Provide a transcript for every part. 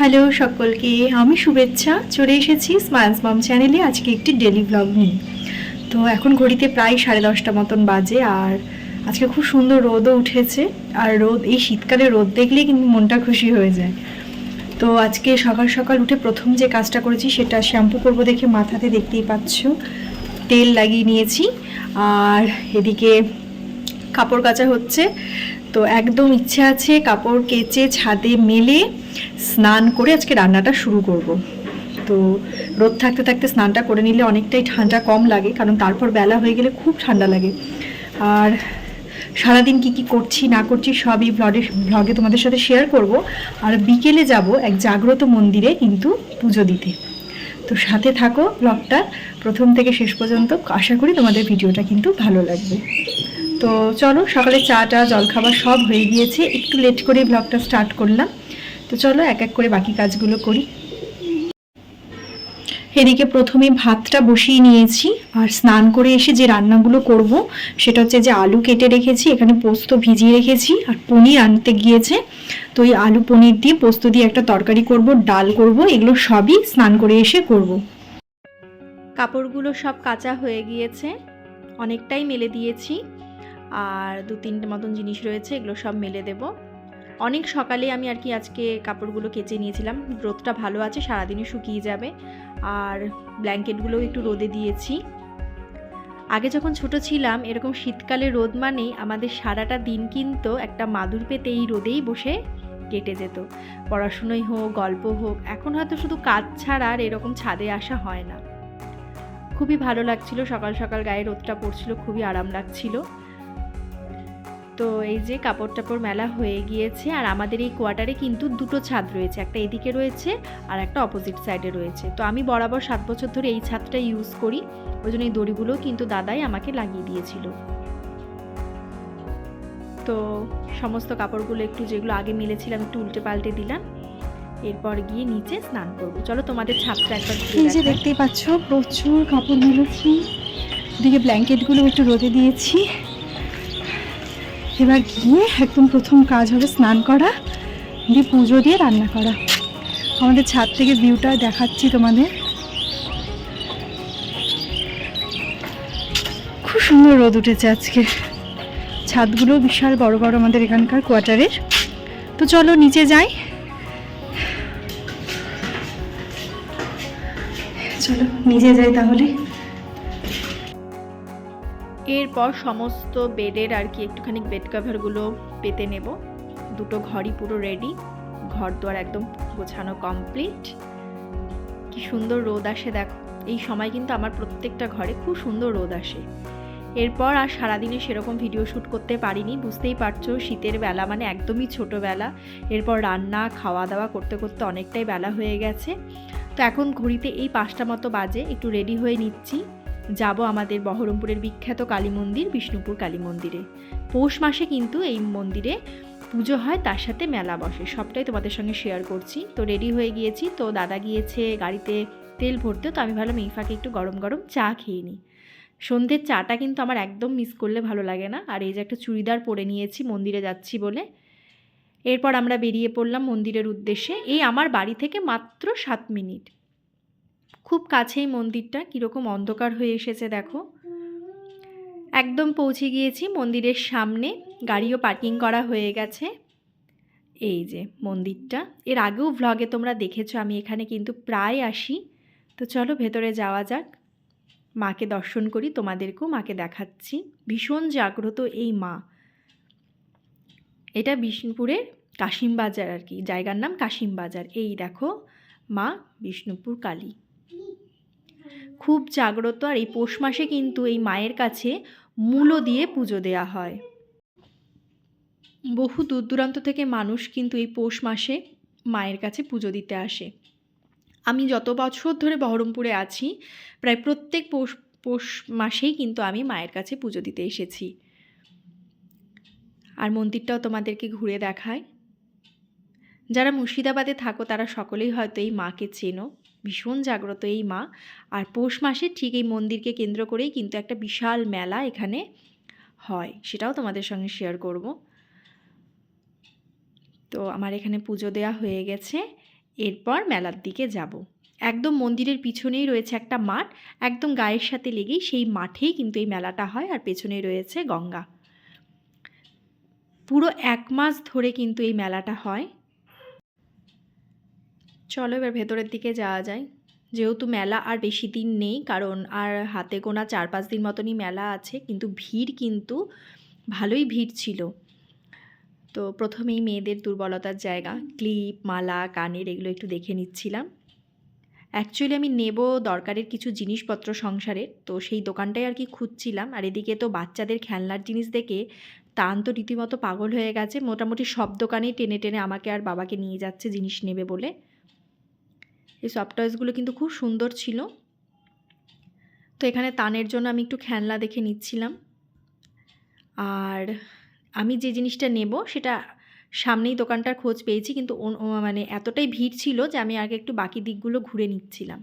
Hello সকলকে, আমি শুভেচ্ছা। চলে এসেছি স্মাইলস মম চ্যানেলে আজকে একটি ডেলি ব্লগ নিয়ে। তো এখন ঘড়িতে প্রায় সাড়ে দশটা মতন বাজে আর আজকে খুব সুন্দর রোদও উঠেছে। আর রোদ, এই শীতকালে রোদ দেখলেই কিন্তু মনটা খুশি হয়ে যায়। তো আজকে সকাল সকাল উঠে প্রথম যে কাজটা করেছি সেটা শ্যাম্পু করব দেখে মাথাতে দেখতেই পাচ্ছ। তেল লাগিয়ে নিয়েছি। আর এদিকে কাপড় কাচা হচ্ছে। তো একদম ইচ্ছে আছে কাপড় কেচে, ছাদে মেলে স্নান করে আজকে রান্নাটা শুরু করব। তো রোদ থাকতে থাকতে স্নানটা করে নিলে অনেকটাই ঠান্ডা কম লাগে, কারণ তারপর বেলা হয়ে গেলে খুব ঠান্ডা লাগে। আর সারাদিন কি কি করছি, না করছি সবই ব্লগে ব্লগে তোমাদের সাথে শেয়ার করব। আর বিকেলে যাব এক জাগ্রত মন্দিরে কিন্তু পুজো দিতে। তো সাথে থাকো ব্লগটা প্রথম থেকে শেষ পর্যন্ত আশা করি তোমাদের ভিডিওটা কিন্তু ভালো লাগবে। তো চলো সকালে চা টা জলখাবার সব হয়ে গিয়েছে, একটু লেট করে ব্লগটা স্টার্ট করলাম। তো চলো এক এক করে বাকি কাজগুলো করি। এদিকে প্রথমে ভাতটা বসিয়ে নিয়েছি, আর স্নান করে এসে যে রান্নাগুলো করব, সেটা হচ্ছে যে আলু কেটে রেখেছি, এখানে পোস্ত ভিজিয়ে রেখেছি, আর পনির আনতে গিয়েছে। তো এই আলু পনির দিয়ে পোস্ত দিয়ে একটা তরকারি করব, ডাল করব, এগুলো সবই স্নান করে এসে করব। কাপড়গুলো সব কাঁচা হয়ে গিয়েছে, অনেকটাই মেলে দিয়েছি, আর দু তিনটে মতন জিনিস রয়েছে, এগুলো সব মেলে দেব। অনেক সকালে আমি আর কি আজকে কাপড়গুলো কেচে নিয়েছিলাম। রোদটা ভালো আছে, সারাদিনই শুকিয়ে যাবে। আর ব্ল্যাঙ্কেটগুলোও একটু রোদে দিয়েছি। আগে যখন ছোট ছিলাম, এরকম শীতকালে রোদ মানেই আমাদের সারাটা দিন কিন্তু একটা মাদুর পেতে এই রোদেই বসে কেটে যেত। পড়াশুনোই হোক, গল্প হোক, এখন হয়তো শুধু কাজ ছাড়া আর এরকম ছাদে আসা হয় না। খুবই ভালো লাগছিল, সকাল সকাল গায়ে রোদটা পড়ছিল, খুবই আরাম লাগছিল। তো এই যে কাপড় টাপড় মেলা হয়ে গিয়েছে আর আমাদের এই কোয়ার্টারে কিন্তু দুটো ছাদ রয়েছে একটা এদিকে রয়েছে আর একটা অপোজিট সাইডে রয়েছে। তো আমি বরাবর সাত বছর ধরে এই ছাদটা ইউজ করি ওই জন্য এই দড়িগুলো কিন্তু দাদাই আমাকে লাগিয়ে দিয়েছিল। তো সমস্ত কাপড়গুলো একটু যেগুলো আগে মিলেছিলাম একটু উল্টে পাল্টে দিলাম এরপর গিয়ে নিচে স্নান করব। চলো তোমাদের ছাদটা একবার এই যে দেখতেই পাচ্ছ প্রচুর কাপড় মেলেছি। এদিকে ব্ল্যাঙ্কেটগুলো একটু রোদে দিয়েছি। এবার গিয়ে একদম প্রথম কাজ হবে স্নান করা, দিয়ে পুজো দিয়ে রান্না করা। আমাদের ছাদ থেকে ভিউটা দেখাচ্ছি তোমাদের। খুব সুন্দর রোদ উঠেছে আজকে। ছাদগুলো বিশাল বড় বড় আমাদের এখানকার কোয়ার্টারের। তো চলো নিচে যাই। চলো, নিচে যাই তাহলে। এরপর সমস্ত বেডের আর কি একটুখানি বেড কাভারগুলো পেতে নেব। দুটো ঘরই পুরো রেডি ঘর দোয়ার একদম গোছানো কমপ্লিট কি সুন্দর রোদ আসে দেখো। এই সময় কিন্তু আমার প্রত্যেকটা ঘরে খুব সুন্দর রোদ আসে। এরপর আর সারাদিনে সেরকম ভিডিও শ্যুট করতে পারিনি, বুঝতেই পারছ শীতের বেলা মানে একদমই ছোটোবেলা। এরপর রান্না খাওয়া দাওয়া করতে করতে অনেকটাই বেলা হয়ে গেছে। তো এখন ঘড়িতে এই পাঁচটা মতো বাজে, একটু রেডি হয়ে নিচ্ছি। যাব আমাদের বহরমপুরের বিখ্যাত কালী মন্দির, বিষ্ণুপুর কালী মন্দিরে। পৌষ মাসে কিন্তু এই মন্দিরে পুজো হয়, তার সাথে মেলা বসে। সবটাই তোমাদের সঙ্গে শেয়ার করছি। তো রেডি হয়ে গিয়েছি। তো দাদা গিয়েছে গাড়িতে তেল ভরতে, তো আমি ভাবলাম এই ফাঁকে একটু গরম গরম চা খেয়ে নিই। সন্ধ্যের চাটা কিন্তু আমার একদম মিস করলে ভালো লাগে না। আর এই যে একটা চুড়িদার পরে নিয়েছি, মন্দিরে যাচ্ছি বলে। এরপর আমরা বেরিয়ে পড়লাম মন্দিরের উদ্দেশ্যে। এই আমার বাড়ি থেকে মাত্র সাত মিনিট। খুব কাছেই মন্দিরটা, কীরকম অন্ধকার হয়ে এসেছে দেখো। একদম পৌঁছে গিয়েছি মন্দিরের সামনে, গাড়িও পার্কিং করা হয়ে গেছে। এই যে মন্দিরটা, এর আগেও ভ্লগে তোমরা দেখেছ, আমি এখানে কিন্তু প্রায় আসি। তো চলো ভেতরে যাওয়া যাক। মাকে দর্শন করি, তোমাদেরকেও মাকে দেখাচ্ছি। ভীষণ জাগ্রত এই মা। এটা বিষ্ণুপুরের কাশিমবাজার আর কি, জায়গার নাম কাশিম বাজার এই দেখো মা, বিষ্ণুপুর কালী। খুব জাগ্রত আর এই পৌষ মাসে কিন্তু এই মায়ের কাছে মূলো দিয়ে পুজো দেয়া হয়। বহু দূর দূরান্ত থেকে মানুষ কিন্তু এই পৌষ মাসে মায়ের কাছে পুজো দিতে আসে। আমি যত বছর ধরে বহরমপুরে আছি, প্রায় প্রত্যেক পৌষ পৌষ মাসেই কিন্তু আমি মায়ের কাছে পুজো দিতে এসেছি। আর মন্দিরটাও তোমাদেরকে ঘুরে দেখায়। যারা মুর্শিদাবাদে থাকো তারা সকলেই হয়তো এই মাকে চেনো। ভীষণ জাগ্রত এই মা। আর পৌষ মাসে ঠিক এই মন্দিরকে কেন্দ্র করেই কিন্তু একটা বিশাল মেলা এখানে হয়, সেটাও তোমাদের সঙ্গে শেয়ার করব। তো আমার এখানে পুজো দেওয়া হয়ে গেছে, এরপর মেলার দিকে যাব। একদম মন্দিরের পিছনেই রয়েছে একটা মাঠ, একদম গায়ের সাথে লেগেই সেই মাঠেই কিন্তু এই মেলাটা হয় আর পেছনেই রয়েছে গঙ্গা। পুরো এক মাস ধরে কিন্তু এই মেলাটা হয়। চলো এবার ভেতরের দিকে যাওয়া যায় যেহেতু মেলা আর বেশি দিন নেই, কারণ আর হাতে গোনা চার পাঁচ দিন মতনই মেলা আছে, কিন্তু ভিড় কিন্তু ভালোই ভিড় ছিল। তো প্রথমেই মেয়েদের দুর্বলতার জায়গা, ক্লিপ, মালা, কানের এগুলো একটু দেখে নিচ্ছিলাম। অ্যাকচুয়ালি আমি নেব দরকারের কিছু জিনিসপত্র সংসারের তো সেই দোকানটাই আর কি খুঁজছিলাম। আর এদিকে তো বাচ্চাদের খেলনার জিনিস দেখে তান তো রীতিমতো পাগল হয়ে গেছে, মোটামুটি সব দোকানেই টেনে টেনে আমাকে আর বাবাকে নিয়ে যাচ্ছে জিনিস নেবে বলে। এই সফট টয়েসগুলো কিন্তু খুব সুন্দর ছিল। তো এখানে তানের জন্য আমি একটু খেলনা দেখে নিচ্ছিলাম। আর আমি যে জিনিসটা নেব সেটা সামনেই দোকানটার খোঁজ পেয়েছি, কিন্তু মানে এতটাই ভিড় ছিল যে আমি আগে একটু বাকি দিকগুলো ঘুরে নিচ্ছিলাম।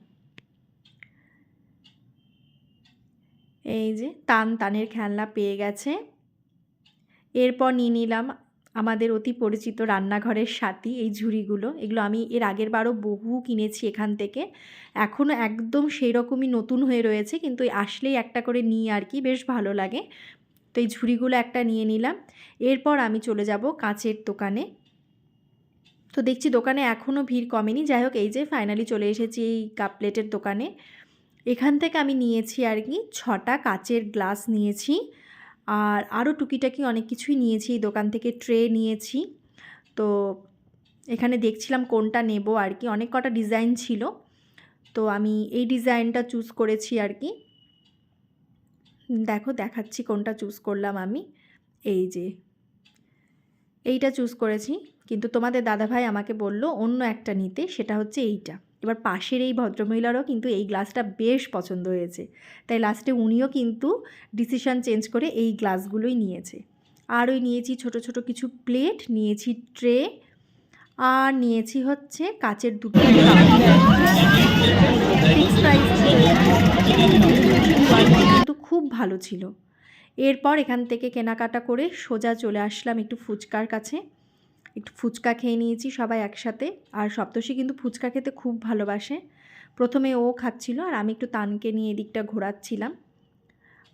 এই যে তান, তানের খেলনা পেয়ে গেছে। এরপর নিয়ে নিলাম আমাদের অতি পরিচিত রান্নাঘরের সাথী এই ঝুড়িগুলো। এগুলো আমি এর আগের বারও বহু কিনেছি এখান থেকে। এখনও একদম সেই রকমই নতুন হয়ে রয়েছে, কিন্তু আসলেই একটা করে নিই আর কি, বেশ ভালো লাগে। তো এই ঝুড়িগুলো একটা নিয়ে নিলাম। এরপর আমি চলে যাব কাঁচের দোকানে। তো দেখছি দোকানে এখনও ভিড় কমেনি। যাই হোক, এই যে ফাইনালি চলে এসেছি এই কাপ প্লেটের দোকানে। এখান থেকে আমি নিয়েছি আর কি ছটা কাচের গ্লাস নিয়েছি। আর আরও টুকিটাকি অনেক কিছুই নিয়েছি, এই দোকান থেকে ট্রে নিয়েছি। তো এখানে দেখছিলাম কোনটা নেব আর কি, অনেক কটা ডিজাইন ছিল। তো আমি এই ডিজাইনটা চুজ করেছি আর কি। দেখো, দেখাচ্ছি কোনটা চুজ করলাম আমি। এই যে, এইটা চুজ করেছি। কিন্তু তোমাদের দাদাভাই আমাকে বলল, অন্য একটা নিতে, সেটা হচ্ছে এইটা। এবার পাশের এই ভদ্রমহিলারও কিন্তু এই গ্লাসটা বেশ পছন্দ হয়েছে। তাই লাস্টে উনিও কিন্তু ডিসিশন চেঞ্জ করে এই গ্লাসগুলোই নিয়েছে। আর ওই নিয়েছি ছোট ছোট কিছু প্লেট নিয়েছি ট্রে আর নিয়েছি হচ্ছে কাচের দুটো কিন্তু খুব ভালো ছিল। এরপর এখান থেকে কেনাকাটা করে সোজা চলে আসলাম একটু ফুচকার কাছে। একটু ফুচকা খেয়ে নিয়েছি সবাই একসাথে। আর সপ্তর্ষি কিন্তু ফুচকা খেতে খুব ভালোবাসে। প্রথমে ও খাচ্ছিল আর আমি একটু তানকে নিয়ে এদিকটা ঘোরাচ্ছিলাম।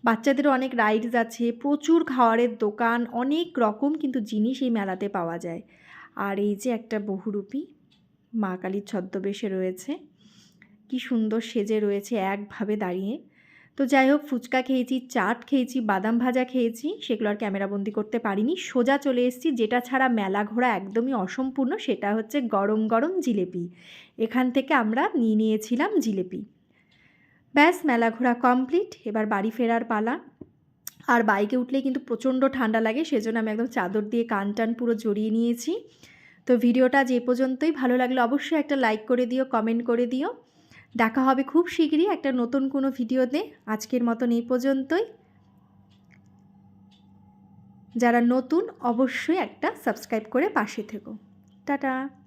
বাচ্চাদেরও অনেক রাইডস আছে, প্রচুর খাওয়ারের দোকান, অনেক রকম কিন্তু জিনিস এই মেলাতে পাওয়া যায়। আর এই যে একটা বহুরূপী মা কালীর ছদ্মবেশে রয়েছে, কি সুন্দর সেজে রয়েছে একভাবে দাঁড়িয়ে। তো যাই হোক, ফুচকা খেয়েছি, চাট খেয়েছি, বাদাম ভাজা খেয়েছি, সেগুলো আর ক্যামেরাবন্দি করতে পারিনি। সোজা চলে এসেছি, যেটা ছাড়া মেলা ঘোরা একদমই অসম্পূর্ণ, সেটা হচ্ছে গরম গরম জিলেপি। এখান থেকে আমরা নিয়ে নিয়েছিলাম জিলেপি। ব্যাস, মেলা ঘোরা কমপ্লিট, এবার বাড়ি ফেরার পালা। আর বাইকে উঠলে কিন্তু প্রচণ্ড ঠান্ডা লাগে, সেজন্য আমি একদম চাদর দিয়ে কান টান পুরো জড়িয়ে নিয়েছি। তো ভিডিওটা যে পর্যন্তই, ভালো লাগলে অবশ্যই একটা লাইক করে দিও, কমেন্ট করে দিও। দেখা হবে খুব শীঘ্রই একটা নতুন কোনো ভিডিওতে। আজকের মতন এই পর্যন্তই। যারা নতুন, অবশ্যই একটা সাবস্ক্রাইব করে পাশে থেকো। টাটা!